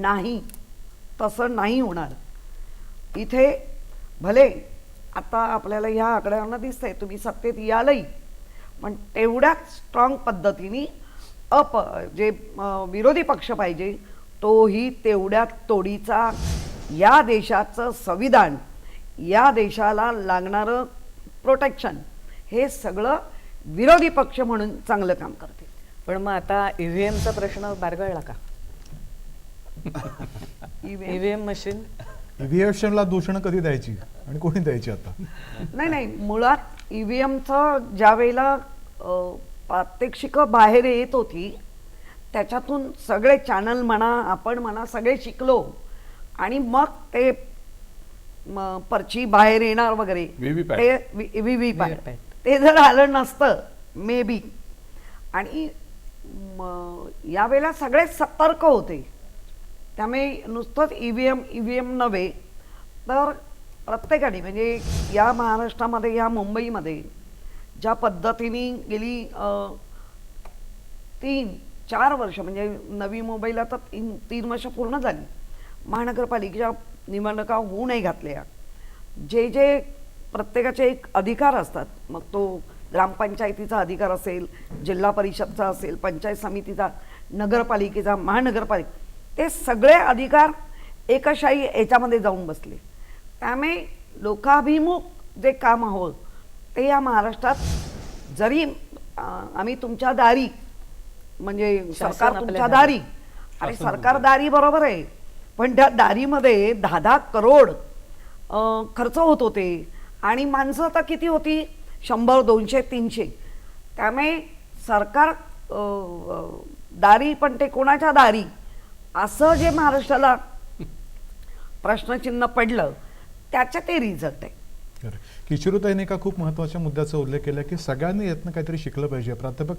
नाही. तसं नाही होणार. इथे भले आता आपल्याला ह्या आकड्यांना दिसतंय तुम्ही सत्तेत यालही पण तेवढ्याच स्ट्रॉंग पद्धतीने अप जे विरोधी पक्ष पाहिजे तोही तेवढ्या तोडीचा या देशाचं संविधान या देशाला लागणारं प्रोटेक्शन हे सगळं विरोधी पक्ष म्हणून चांगलं काम करते पण मग आता ईव्हीएमचा प्रश्न बारगळला का? ईव्हीएम मशीन ईव्हीएमला दूषणं कधी द्यायची? आणि कोणी द्यायची आता? नाही नाही. मुळात ई व्ही एमचं ज्या वेळेला प्रात्यक्षिकं बाहेर येत होती त्याच्यातून सगळे चॅनल म्हणा आपण म्हणा सगळे शिकलो. आणि मग ते पर्ची बाहेर येणार वगैरे. ते व्ही व्ही पॅट VVPAT. ते जर आलं नसतं मे बी आणि यावेळेला सगळे सतर्क होते. त्यामुळे नुसतंच E V M E V M नव्हे तर प्रत्येकाने म्हणजे या महाराष्ट्रामध्ये या मुंबईमध्ये ज्या पद्धतीने गेली तीन चार वर्ष म्हणजे नवी मुंबईला तर तीन तीन वर्ष पूर्ण झाली. महानगरपालिकेच्या निवडणुका होऊ नाही घातल्या. जे जे प्रत्येकाचे एक अधिकार असतात मग तो ग्रामपंचायतीचा अधिकार असेल जिल्हा परिषदचा असेल पंचायत समितीचा नगरपालिकेचा महानगरपालिका ते सगळे अधिकार एकशाही याच्यामध्ये जाऊन बसले. त्यामुळे लोकाभिमुख जे काम हवं ते या महाराष्ट्रात जरी आम्ही तुमच्या दारी म्हणजे सरकार तुमच्या दारी. आणि सरकार दारी. बरोबर आहे पण त्या दारीमध्ये दहा दहा करोड खर्च होत होते. आणि माणसं आता किती होती? शंभर दोनशे तीनशे. त्यामुळे सरकार दारी पण ते कोणाच्या दारी? असं जे महाराष्ट्राला प्रश्नचिन्ह पडलं त्याच्या ते रिझल्ट आहे. किशोरताईने एका खूप महत्त्वाच्या मुद्द्याचा उल्लेख केला की सगळ्यांनी यातनं काहीतरी शिकलं पाहिजे. प्राध्यापक